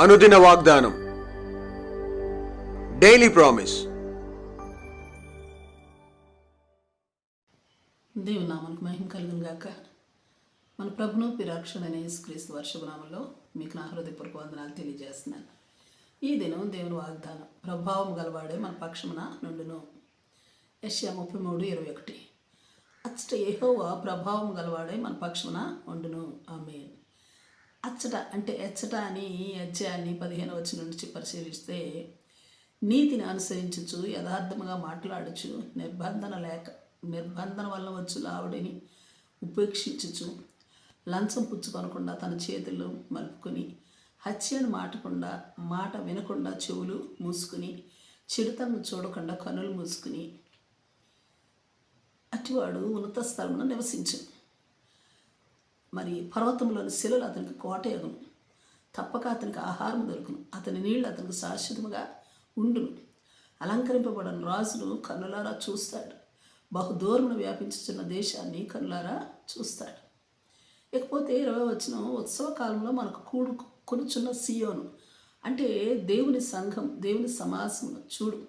అనుదిన వాగ్దానం. Daily promise దేవునామానికి మహిమ కలుగును గాక. మన ప్రభును పిరాక్షణైన యేసుక్రీస్తు వర్షభనామంలో మీకు నా హృదయపూర్వక వందనాలు తెలియజేస్తున్నాను. ఈ దినం దేవుని వాగ్దానం ప్రభావం గలవాడే మన పక్షమున నుండును. యశ్యా ముప్పై మూడు ఇరవై ఒకటి. అచ్చట ఏహోవా ప్రభావం గలవాడే మన పక్షమున ఉండును. ఆమె అచ్చట అంటే ఎచ్చట అని అధ్యాయాన్ని పదిహేను వచ్చి నుంచి పరిశీలిస్తే నీతిని అనుసరించచ్చు యథార్థముగా మాట్లాడచ్చు నిర్బంధన లేక నిర్బంధన వల్ల వచ్చు లావుడిని ఉపేక్షించచ్చు లంచం పుచ్చుకొనకుండా తన చేతులు మలుపుకొని హత్యను మాటకుండా మాట వినకుండా చెవులు మూసుకుని చిరుతను చూడకుండా కనులు మూసుకుని అటివాడు ఉన్నత స్థలంలో నివసించు. మరి పర్వతంలోని శిలలు అతనికి కోటయగును తప్పక అతనికి ఆహారం దొరుకును. అతని నీళ్ళు అతనికి శాశ్వతముగా ఉండును. అలంకరింపబడిన రాజును కన్నులారా చూస్తాడు. బహుదూరమును వ్యాపించుచున్న దేశాన్ని కన్నులారా చూస్తాడు. ఇకపోతే ఇరవై వచ్చిన ఉత్సవ కాలంలో మనకు కూడు కొనుచున్న సియోను. అంటే దేవుని సంఘం దేవుని సమాసము చూడు.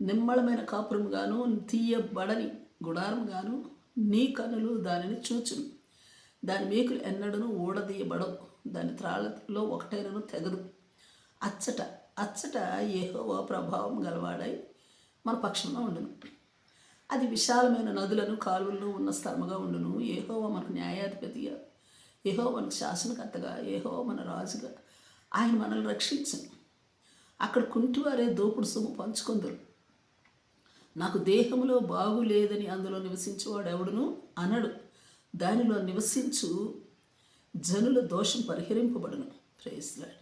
నిమ్మళమైన కాపురంగాను తీయబడని గుడారంగాను నీ కనులు దానిని చూచును. దాని మేకులు ఎన్నడను ఊడదీయబడవు. దాని త్రాళ్ళలో ఒకటైనను తెగదు. అచ్చట అచ్చట ఏహోవా ప్రభావం గలవాడై మన పక్షంలో ఉండును. అది విశాలమైన నదులను కాలువలను ఉన్న స్థలముగా ఉండును. ఏహోవా మనకు న్యాయాధిపతిగా ఏహో మనకు శాసనకర్తగా ఏహో మన రాజుగా. ఆయన మనల్ని రక్షించను. అక్కడ కుంటివారే దోపుడు సొమ్ము పంచుకుందరు. నాకు దేహంలో బాగులేదని అందులో నివసించేవాడు ఎవడును అనడు. దానిలో నివసించు జనుల దోషం పరిహరింపబడును. ప్రేస్లాడ్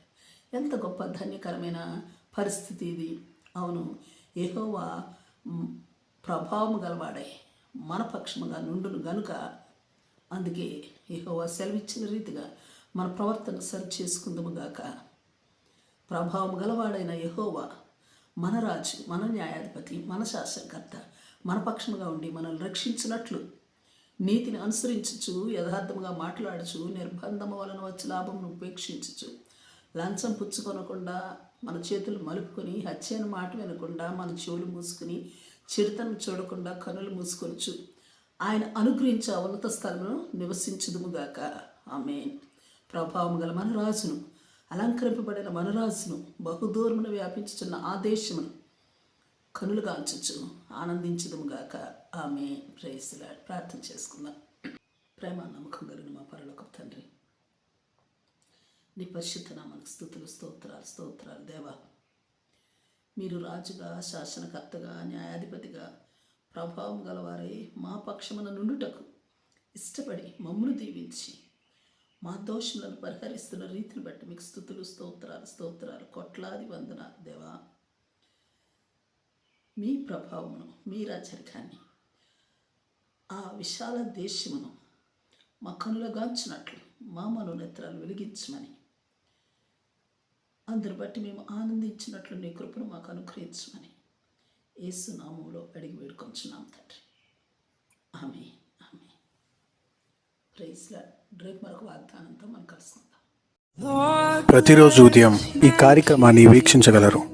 ఎంత గొప్ప ధన్యకరమైన పరిస్థితి ఇది. అవును ఏహోవా ప్రభావం గలవాడై మన పక్షముగా నుండును గనుక అందుకే ఏహోవా సెలవిచ్చిన రీతిగా మన ప్రవర్తన సరి చేసుకుందుము గాక. ప్రభావం గలవాడైన యహోవా మన రాజు మన న్యాయాధిపతి మన శాసనకర్త మన పక్షముగా ఉండి మనల్ని రక్షించినట్లు నీతిని అనుసరించుచు యథార్థముగా మాట్లాడుచు నిర్బంధము వలన వచ్చి లాభమును ఉపేక్షించుచు లంచం పుచ్చుకొనకుండా మన చేతులు మలుపుకొని హత్యను మాట వినకుండా మన చెవులు మూసుకుని చిరుతను చూడకుండా కనులు మూసుకొనుచు ఆయన అనుగ్రహించే ఉన్నత స్థలమును నివసించదుముగాక. ఆమె ప్రభావం గల మన రాజును అలంకరింపబడిన మనరాజును బహుదూరమును వ్యాపించుచున్న ఆ దేశమును కనులుగాంచచ్చు ఆనందించదుముగాక ఆమె ప్రేసిలా ప్రార్థన చేసుకుందాం. ప్రేమ నమ్మకం కలిగిన మా పరలోక తండ్రి నీ పరిశుద్ధ నామానికి స్థుతులు స్తోత్రాలు స్తోత్రాలు. దేవా మీరు రాజుగా శాసనకర్తగా న్యాయాధిపతిగా ప్రభావం గలవారై మా పక్షమున నుండుటకు ఇష్టపడి మమ్మను దీవించి మా దోషములను పరిహరిస్తున్న రీతిని బట్టి మీకు స్థుతులు స్తోత్రాలు స్తోత్రాలు. కొట్లాది వందన దేవా మీ ప్రభావమును మీ రాచరికాన్ని ఆ విశాల దేశమును మా కనులగాంచినట్లు మా మనోనేత్రాలు వెలిగించమని. అందరు బట్టి మేము ఆనందించినట్లు నీ కృపను మాకు అనుగ్రహించమని. ఏసునామంలో అడిగి వేడుకొంచున్నాం తండ్రి. ఆమె ఆమె ప్రైజ్లా రేపు మరొక వాగ్దానంతో మనం కలుసుకుందాం. ప్రతిరోజు ఉదయం ఈ కార్యక్రమాన్ని వీక్షించగలరు.